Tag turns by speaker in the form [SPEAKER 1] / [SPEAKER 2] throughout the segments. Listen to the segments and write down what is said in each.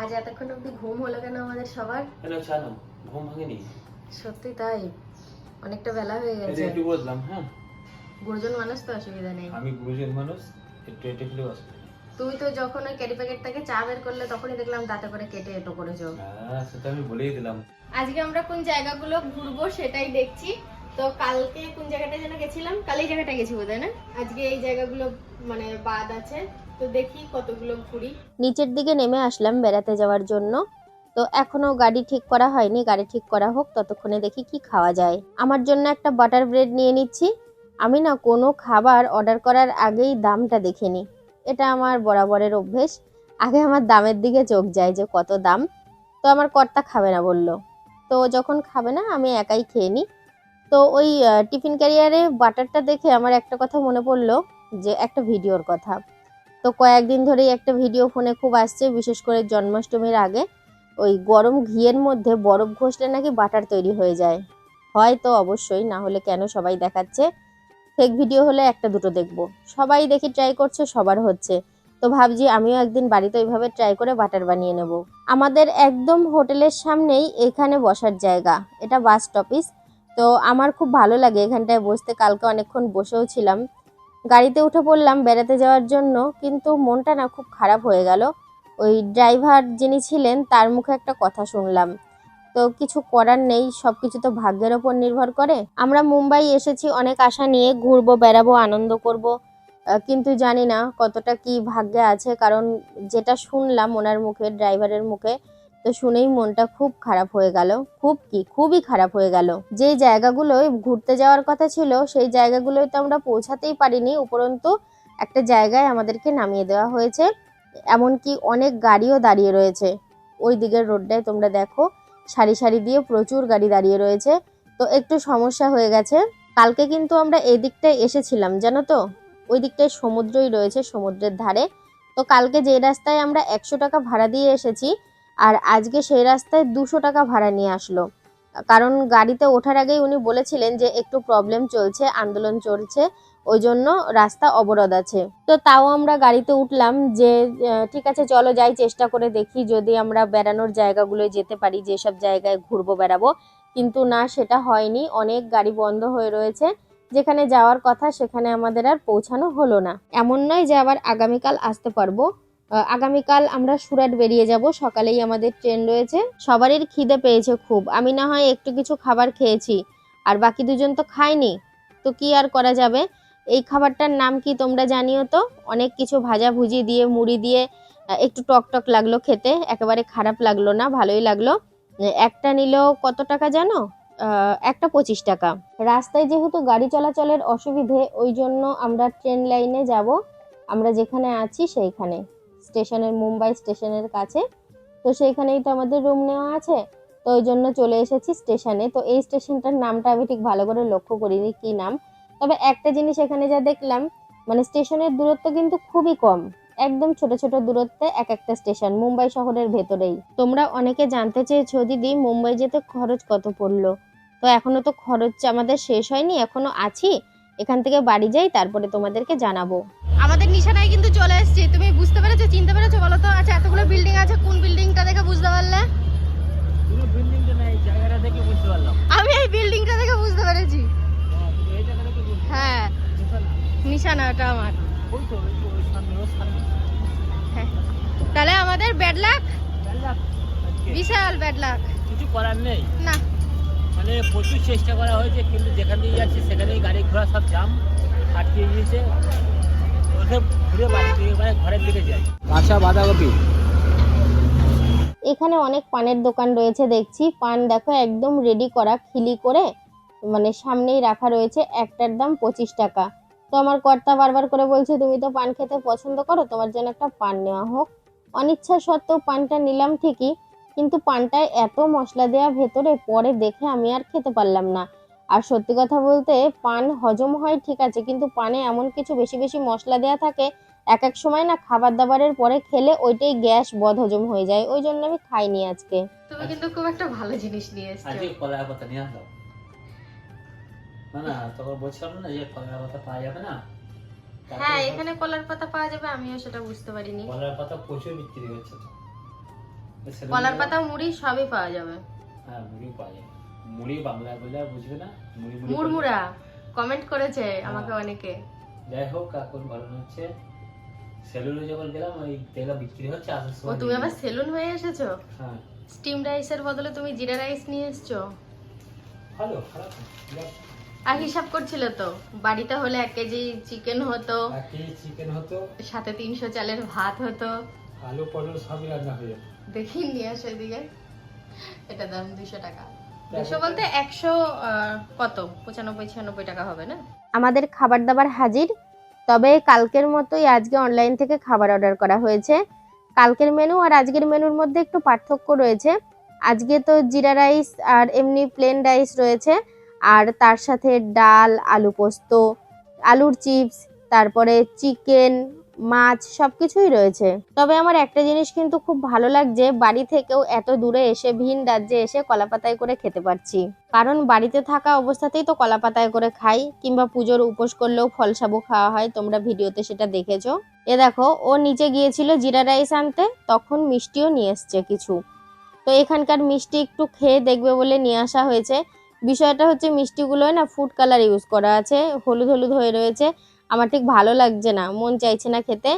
[SPEAKER 1] আজ এতক্ষণ অব্দি ঘুম হলো কেন আমাদের সবার?
[SPEAKER 2] কেন জানো ঘুম ভাঙেনি?
[SPEAKER 1] সত্যি তাই অনেকটা বেলা হয়ে গেছে।
[SPEAKER 2] একটু বললাম হ্যাঁ।
[SPEAKER 1] গুরুজন মানুষ তো অসুবিধা নেই।
[SPEAKER 2] আমি গুরুজন মানুষ একটু এটে খেলেও আসবে।
[SPEAKER 1] তুমি তো যখন ওই ক্যারি প্যাকেট থেকে চা বের করলে তখনই দেখলাম দাঁতে করে কেটে এটো করেছ
[SPEAKER 2] হ্যাঁ সেটা আমি বলেই দিলাম।
[SPEAKER 1] আজকে আমরা কোন জায়গাগুলো ঘুরবো সেটাই দেখছি। তো কালকে কোন জায়গাটা যেন গেছিলাম? কাল এই জায়গাটা গেছি বোধহয় না? আজকে এই জায়গাগুলো মানে বাদ আছে। তো দেখি কতগুলো ঘুরি। নিচের দিকে নেমে আসলাম বেড়াতে যাওয়ার জন্য। তো এখনও গাড়ি ঠিক করা হয়নি, গাড়ি ঠিক করা হোক, ততক্ষণে দেখি কি খাওয়া যায়। আমার জন্য একটা বাটার ব্রেড নিয়ে নিচ্ছি। আমি না কোনো খাবার অর্ডার করার আগেই দামটা দেখে নিই। এটা আমার বরাবরের অভ্যেস। আগে আমার দামের দিকে চোখ যায় যে কত দাম। তো আমার কর্তা খাবে না বলল। তো যখন খাবে না, আমি একাই খেয়ে নিই। তো ওই টিফিন ক্যারিয়ারে বাটারটা দেখে আমার একটা কথা মনে পড়ল যে, একটা ভিডিওর কথা। তো কয়েকদিন ধরেই একটা ভিডিও ফোনে খুব আসছে, বিশেষ করে জন্মাষ্টমীর আগে। ওই গরম ঘিয়ের মধ্যে বরফ ঘষলে নাকি বাটার তৈরি হয়ে যায়। হয়তো অবশ্যই, না হলে কেন সবাই দেখাচ্ছে। ফেক ভিডিও হলে একটা দুটো দেখব। সবাই দেখি ট্রাই করছে, সবার হচ্ছে। তো ভাবছি আমিও একদিন বাড়িতে ওইভাবে ট্রাই করে বাটার বানিয়ে নেব। আমাদের একদম হোটেলের সামনেই এখানে বসার জায়গা। এটা বাস স্টপিস তো আমার খুব ভালো লাগে এখানটায় বসতে। কালকে অনেকক্ষণ বসেও ছিলাম। গাড়িতে উঠে পড়লাম বেড়াতে যাওয়ার জন্য, কিন্তু মনটা না খুব খারাপ হয়ে গেল। ওই ড্রাইভার যিনি ছিলেন, তার মুখে একটা কথা শুনলাম। তো কিছু করার নেই সব কিছু তো ভাগ্যের ওপর নির্ভর করে। আমরা মুম্বাই এসেছি, অনেক আশা নিয়ে ঘুরবো, বেড়াবো, আনন্দ করব। কিন্তু জানি না কতটা কি ভাগ্যে আছে, কারণ যেটা শুনলাম ওনার মুখে, ড্রাইভারের মুখে তো শুনেই মনটা খুব খারাপ হয়ে গেল। খুব কি, খুবই খারাপ হয়ে গেল। যে জায়গাগুলোয় ঘুরতে যাওয়ার কথা ছিল, সেই জায়গাগুলোয় তো আমরা পৌঁছাতেই পারিনি। উপরন্তু একটা জায়গায় আমাদেরকে নামিয়ে দেওয়া হয়েছে। এমনকি অনেক গাড়িও দাঁড়িয়ে রয়েছে। ওই দিকের রোডটায় তোমরা দেখো, সারি সারি দিয়ে প্রচুর গাড়ি দাঁড়িয়ে রয়েছে। তো একটু সমস্যা হয়ে গেছে। কালকে কিন্তু আমরা এই দিকটায় এসেছিলাম, জানো তো? ওই দিকটায় সমুদ্রই রয়েছে, সমুদ্রের ধারে। তো কালকে যে রাস্তায় আমরা একশো টাকা ভাড়া দিয়ে এসেছি আর আজকে সেই রাস্তায় দুশো টাকা ভাড়া নিয়ে আসলো। কারণ গাড়িতে ওঠার আগেই উনি বলেছিলেন যে একটু প্রবলেম চলছে, আন্দোলন চলছে, ওই জন্য রাস্তা অবরোধ আছে। তো তাও আমরা গাড়িতে উঠলাম যে ঠিক আছে, চলো যাই, চেষ্টা করে দেখি যদি আমরা বেড়ানোর জায়গাগুলোয় যেতে পারি, যেসব জায়গায় ঘুরবো, বেড়াবো। কিন্তু না, সেটা হয়নি। অনেক গাড়ি বন্ধ হয়ে রয়েছে। যেখানে যাওয়ার কথা, সেখানে আমাদের আর পৌঁছানো হলো না। এমন নয় যে আবার আগামীকাল আসতে পারব। আগামীকাল আমরা সুরাট বেরিয়ে যাব। সকালেই আমাদের ট্রেন রয়েছে। সবারই খিদে পেয়েছে খুব। আমি না হয় একটু কিছু খাবার খেয়েছি। আর বাকি দুজন তো খায়নি। তো কি আর করা যাবে? এই খাবারটার নাম কি তোমরা জানিও তো? অনেক কিছু ভাজা ভুজি দিয়ে, মুড়ি দিয়ে একটু টক টক লাগল খেতে। একেবারে খারাপ লাগল না, ভালোই লাগল। একটা নিল কত টাকা জানো? একটা পঁচিশ টাকা। রাস্তায় যেহেতু গাড়ি চলাচলের অসুবিধে, ওই জন্য আমরা ট্রেন লাইনে যাব। আমরা যেখানে আছি সেইখানে। স্টেশনের, মুম্বাই স্টেশনের কাছে। তো সেইখানেই তো আমাদের রুম নেওয়া আছে। তো ওই জন্য চলে এসেছি স্টেশনে। তো এই স্টেশনটার নামটা আমি ঠিক ভালো করে লক্ষ্য করিনি কি নাম। তবে একটা জিনিস এখানে যা দেখলাম মানে স্টেশনের দূরত্ব কিন্তু খুবই কম। একদম ছোট ছোট দূরত্বে এক একটা স্টেশন, মুম্বাই শহরের ভেতরেই। তোমরা অনেকে জানতে চেয়েছো, দিদি, মুম্বাই যেতে খরচ কত পড়ল? তো এখনও তো খরচ আমাদের শেষ হয়নি, এখনও আছি। এখান থেকে বাড়ি যাই, তারপরে তোমাদেরকে জানাব। আমাদের নিশানায় কিন্তু চলে এসেছি। তুমি বুঝতে পেরেছ? চিনতে পেরেছ বলো তো? আচ্ছা এতগুলো বিল্ডিং আছে কোন বিল্ডিংটা দেখে বুঝতে পারলে? আমি এই বিল্ডিংটা দেখে বুঝতে পেরেছি। হ্যাঁ নিশানা ওটা আমার। হ্যাঁ। তাহলে আমাদের ব্যাড লাক বিশাল ব্যাড লাক
[SPEAKER 2] কিছু করার নেই।
[SPEAKER 1] না।
[SPEAKER 2] মানে প্রচুর চেষ্টা করা হয়েছে কিন্তু যেখান দিয়ে যাচ্ছে সেখানেই গাড়ি ঘোড়া সব জাম আটকে গিয়েছে। ঘুরে মানে ঘরের দিকে যাই। কাঁচা বাঁধাকপি?
[SPEAKER 1] এখানে অনেক পানের দোকান রয়েছে দেখছি। পান দেখো একদম রেডি করা খিলি করে মানে সামনেই রাখা রয়েছে একটার দাম পঁচিশ টাকা। তো আমার কর্তা বারবার করে বলছে তুমি তো পান খেতে পছন্দ করো তোমার জন্য একটা পান নেওয়া হোক। অনিচ্ছা সত্ত্বেও পানটা নিলাম ঠিকই কিন্তু পানটায় এত মশলা দেওয়া ভেতরে পরে দেখে আমি আর খেতে পারলাম না। আর সত্যি কথা বলতে পান হজম হয় ঠিক আছে কিন্তু পানে এমন কিছু বেশি বেশি মশলা দেওয়া থাকে এক এক সময় না খাবার দাবারের পরে খেলে ওইটাই গ্যাস বদ হজম হয়ে যায় ওই জন্য আমি খাইনি আজকে। তুমি কিন্তু খুব একটা ভালো জিনিস নিয়ে এসেছ।
[SPEAKER 2] আজকে কলার পাতা নিয়ে আসলাম না না তখন বলছিলাম না যে কলার পাতা পাওয়া যাবে না।
[SPEAKER 1] হ্যাঁ এখানে কলার পাতা পাওয়া যাবে আমিও সেটা বুঝতে পারিনি।
[SPEAKER 2] কলার পাতা প্রচুর বিক্রি হচ্ছে তো।
[SPEAKER 1] কলার পাতা মুড়ি সবই পাওয়া যাবে।
[SPEAKER 2] হ্যাঁ মুড়ি পাওয়া যায় মুড়ি বাংলায় বললে আর বুঝবে না? মুড়ি মুড়ি
[SPEAKER 1] মুড়মুড়া কমেন্ট করেছে
[SPEAKER 2] হ্যাঁ।
[SPEAKER 1] আমাকে অনেকে।
[SPEAKER 2] যাই হোক এখন ভালো হচ্ছে। সেলুনে যখন গেলাম ওই তেলা বিক্রি হচ্ছে আসার
[SPEAKER 1] ও
[SPEAKER 2] সময়
[SPEAKER 1] তুমি
[SPEAKER 2] নিয়ে।
[SPEAKER 1] আবার সেলুন হয়ে এসেছ?
[SPEAKER 2] হ্যাঁ।
[SPEAKER 1] স্টিম রাইসের বদলে তুমি জিরা রাইস নিয়ে এসছো?
[SPEAKER 2] ভালো খারাপ
[SPEAKER 1] আর হিসাব করছিল তো? বাড়িতে হলে এক কেজি চিকেন হতো।
[SPEAKER 2] এক কেজি চিকেন হতো।
[SPEAKER 1] সাথে তিনশো চালের ভাত হতো।
[SPEAKER 2] আলু পটল সবই রান্না হয়ে যেত।
[SPEAKER 1] দেখি নিয়ে আসো এদিকে এটা দাম দুশো টাকা। দুশো বলতে একশো কত? পঁচানব্বই, ছিয়ানব্বই টাকা হবে না? আমাদের খাবার দাবার হাজির, তবে কালকের মতোই আজকে অনলাইন থেকে খাবার অর্ডার করা হয়েছে। কালকের মেনু আর আজকের মেনুর মধ্যে একটু পার্থক্য রয়েছে। আজকে তো জিরা রাইস আর এমনি প্লেন রাইস রয়েছে। আর তার সাথে ডাল, আলু পোস্ত, আলুর চিপস তারপরে চিকেন মাছ, সবকিছুই রয়েছে। তবে আমার একটা জিনিস কিন্তু খুব ভালো লাগছে, বাড়ি থেকেও এত দূরে এসে ভিন রাজ্যে এসে কলাপাতায় করে খেতে পারছি। কারণ বাড়িতে থাকা অবস্থাতেই তো কলাপাতায় করে খাই, কিংবা পুজোর উপোস করলেও ফল সাবু খাওয়া হয়, তোমরা ভিডিওতে সেটা দেখেছ। এ দেখো, ও নিচে গিয়েছিল জিরা রাইস আনতে, তখন মিষ্টিও নিয়ে এসছে কিছু। তো এখানকার মিষ্টি একটু খেয়ে দেখবে বলে নিয়ে আসা হয়েছে। বিষয়টা হচ্ছে মিষ্টিগুলোয় না ফুড কালার ইউজ করা আছে, হলুদ হলুদ হয়ে রয়েছে। আমার ঠিক ভালো লাগছে না, মন চাইছে না খেতে।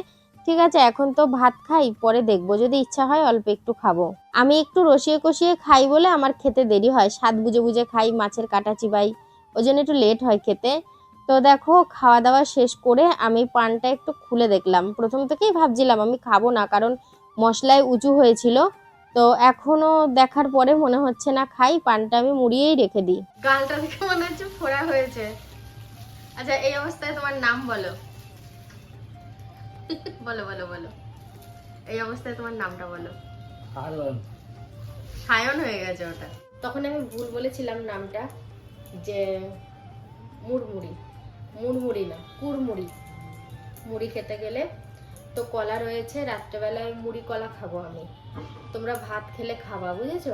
[SPEAKER 1] ঠিক আছে, এখন তো ভাত খাই, পরে দেখব, যদি ইচ্ছা হয় অল্প একটু খাব। আমি একটু রসিয়ে কষিয়ে খাই বলে আমার খেতে দেরি হয়, স্বাদ বুঝে বুঝে খাই, মাছের কাটা চিবাই ওই জন্য একটু লেট হয় খেতে। তো দেখো খাওয়া দাওয়া শেষ করে আমি পানটা একটু খুলে দেখলাম। প্রথম থেকেই ভাবছিলাম আমি খাব না, কারণ মশলায় উঁচু হয়েছিল। তো এখনও দেখার পরে মনে হচ্ছে না খাই, পানটা আমি মুড়িয়েই রেখে দিই। গালটা দেখে মনে হচ্ছে ফোড়া হয়েছে। আচ্ছা এই অবস্থায় তোমার নাম বলো। বলো বলো বলো। এই অবস্থায় তোমার নামটা বলো। সায়ন হয়ে গেছে ওটা। তখন আমি ভুল বলেছিলাম নামটা যে মুড়মুড়ি। মুড়মুড়ি না কুড়মুড়ি। মুড়ি খেতে গেলে তো কলা রয়েছে রাত্রেবেলায় মুড়ি কলা খাব আমি। তোমরা ভাত খেলে খাবা বুঝেছ?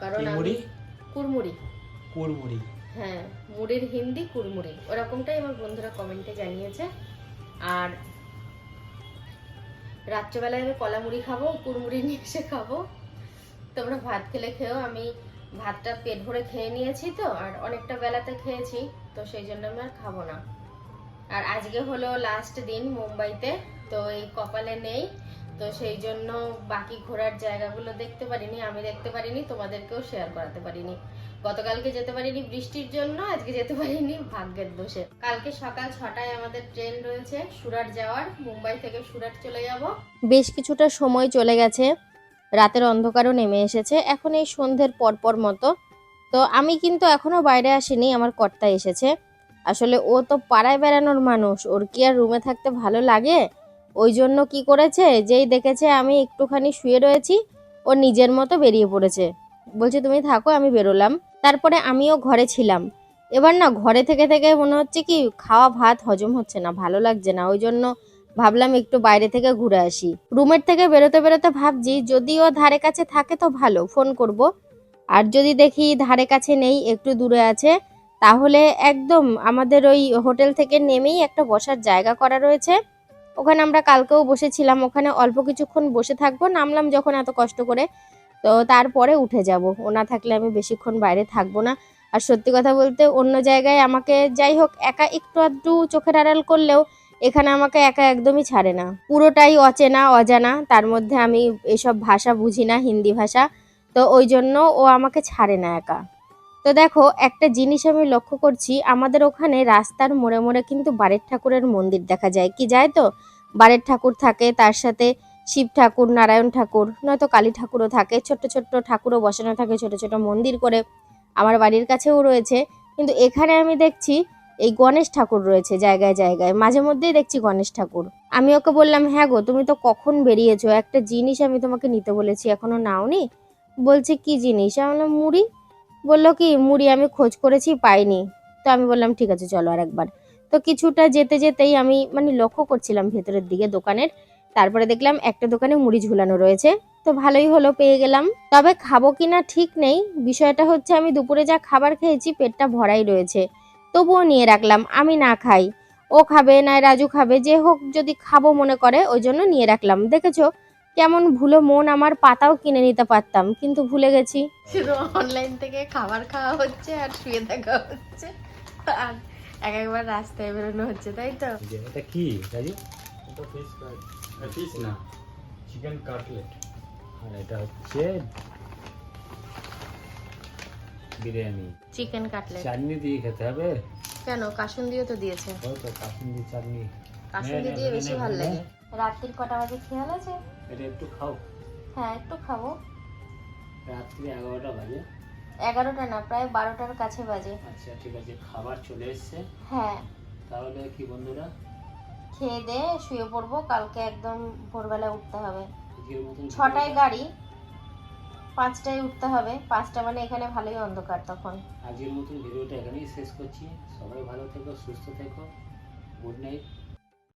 [SPEAKER 1] কারণ আমি-
[SPEAKER 2] মুড়ি?
[SPEAKER 1] কুড়মুড়ি।
[SPEAKER 2] কুড়মুড়ি।
[SPEAKER 1] হ্যাঁ মুড়ির হিন্দি কুড়মুড়ি। ওরকমটাই আমার বন্ধুরা কমেন্টে জানিয়েছে। আর রাত্রেবেলায় আমি কলা মুড়ি খাব, কুড়মুড়ি নিয়ে এসে খাব। তোমরা ভাত খেলে খেয়েও আমি ভাতটা পেট ভরে খেয়ে নিয়েছি তো, আর অনেকটা বেলাতে খেয়েছি, তো সেই জন্য আমি আর খাব না। আর আজকে হলো লাস্ট দিন মুম্বাইতে, তো এই কপালে নেই, তো সেই জন্য বাকি ঘোরার জায়গাগুলো দেখতে পারিনি, আমি দেখতে পারিনি, তোমাদেরকেও শেয়ার করাতে পারিনি। গতকালকে যেতে পারিনি বৃষ্টির জন্য, আজকে যেতে পারিনি, ভাগ্যের দোষে। কালকে সকাল ছটায় আমাদের ট্রেন রয়েছে সুরাট যাওয়ার, মুম্বাই থেকে সুরাট চলে যাব। বেশ কিছুটা সময় চলে গেছে, রাতের অন্ধকারও নেমে এসেছে, এখন এই সন্ধ্যের পরপর মতো। তো আমি কিন্তু এখনও বাইরে আসিনি, আমার কর্তা এসেছে। আসলে ও তো পাড়ায় বেড়ানোর মানুষ, ওর কি আর রুমে থাকতে ভালো লাগে? ওই জন্য কি করেছে? যেই দেখেছে আমি একটুখানি শুয়ে রয়েছি, ও নিজের মতো বেরিয়ে পড়েছে। বলছে, তুমি থাকো, আমি বেরোলাম। তারপরে আমিও ঘরে ছিলাম। এবার না ঘরে থেকে থেকে মনে হচ্ছে কি, খাওয়া ভাত হজম হচ্ছে না, ভালো লাগছে না। ওই জন্য ভাবলাম একটু বাইরে থেকে ঘুরে আসি। রুমের থেকে বেরোতে বেরোতে ভাবছি যদি ও ধারে কাছে থাকে তো ভালো, ফোন করব। আর যদি দেখি ধারে কাছে নেই, একটু দূরে আছে, তাহলে একদম আমাদের ওই হোটেল থেকে নেমেই একটা বসার জায়গা করা রয়েছে। ওখানে আমরা কালকেও বসেছিলাম, ওখানে অল্প কিছুক্ষণ বসে থাকব। নামলাম যখন এত কষ্ট করে। তো তারপরে উঠে যাব। ও না থাকলে আমি বেশিক্ষণ বাইরে থাকব না। আর সত্যি কথা বলতে অন্য জায়গায় আমাকে যাই হোক, একা একটু আধটু চোখের আড়াল করলেও এখানে আমাকে একা একদমই ছাড়ে না। পুরোটাই অচেনা, অজানা। তার মধ্যে আমি এসব ভাষা বুঝি না, হিন্দি ভাষা। তো ওই জন্য ও আমাকে ছাড়ে না একা। তো দেখো, একটা জিনিস আমি লক্ষ্য করছি, আমাদের ওখানে রাস্তার মোড়ে মোড়ে কিন্তু বাড়ির ঠাকুরের মন্দির দেখা যায়। কি যায় তো? বাড়ির ঠাকুর থাকে, তার সাথে শিব ঠাকুর, নারায়ণ ঠাকুর, নয়তো কালী ঠাকুরও থাকে, ছোট্ট ছোট্ট ঠাকুরও বসানো থাকে, ছোট ছোট মন্দির করে আমার বাড়ির কাছেও রয়েছে। কিন্তু এখানে আমি দেখছি এই গণেশ ঠাকুর রয়েছে জায়গায় জায়গায়, মাঝে মধ্যেই দেখছি গণেশ ঠাকুর। আমি ওকে বললাম হ্যাঁ গো, তুমি তো কখন বেরিয়েছো? একটা জিনিস আমি তোমাকে নিতে বলেছি, এখনও নাওনি? বলছে, কি জিনিস? আমি বললাম, মুড়ি। বলল, কি? মুড়ি আমি খোঁজ করেছি, পাইনি। তো আমি বললাম, ঠিক আছে, চলো আর একবার তো কিছুটা যেতে যেতেই আমি মানে লক্ষ্য করছিলাম ভেতরের দিকে, দোকানের। তারপরে দেখলাম একটা দোকানে মুড়ি ঝুলানো রয়েছে। তো ভালোই হলো পেয়ে গেলাম। তবে খাব কিনা ঠিক নেই। বিষয়টা হচ্ছে আমি দুপুরে যা খাবার খেয়েছি পেটটা ভরাই রয়েছে। তবুও নিয়ে রাখলাম আমি না খাই। ও খাবে না রাজু খাবে যে হোক যদি খাব মনে করে ওই জন্য নিয়ে রাখলাম। দেখেছ? কেমন ভুলো মন আমার পাতাও কিনে নিতে পারতাম কিন্তু ভুলে গেছি। অনলাইন থেকে খাবার খাওয়া হচ্ছে আর শুয়ে থাকা হচ্ছে। আর এক একবার রাস্তায় বেরোনো হচ্ছে তাই তো?
[SPEAKER 2] এটা কি রাজু?
[SPEAKER 3] এটা ফিশ ফ্রাই ফিশ না। চিকেন কাটলেট
[SPEAKER 2] আর এটা হচ্ছে বিরিয়ানি।
[SPEAKER 1] চিকেন কাটলেট
[SPEAKER 2] চাটনি দিয়ে খেতে হবে।
[SPEAKER 1] কেন? কাসুন তো দিয়েছে।
[SPEAKER 2] ওই তো কাসুন্দি চাটনি।
[SPEAKER 1] কাসুন্দি দিয়ে বেশি ভালো লাগে। রাত্রির কটা বাজে খেয়াল আছে?
[SPEAKER 2] এটা একটু খাও।
[SPEAKER 1] হ্যাঁ একটু খাব।
[SPEAKER 2] রাত্রি এগারোটা বাজে।
[SPEAKER 1] এগারোটা না প্রায় বারোটার কাছে বাজে।
[SPEAKER 2] আচ্ছা ঠিক আছে। খাবার চলে এসছে।
[SPEAKER 1] হ্যাঁ।
[SPEAKER 2] তাহলে কি বন্ধুরা?
[SPEAKER 1] খেয়ে দেয়ে শুয়ে পড়ব কালকে একদম ভোরবেলা উঠতে হবে। ছটায় গাড়ি পাঁচটায় উঠতে হবে পাঁচটা মানে এখানে ভালোই অন্ধকার তখন।
[SPEAKER 2] আজকের মতন ভিডিওটা এখানেই শেষ করছি। সবাই ভালো থেকো সুস্থ থেকো গুড নাইট।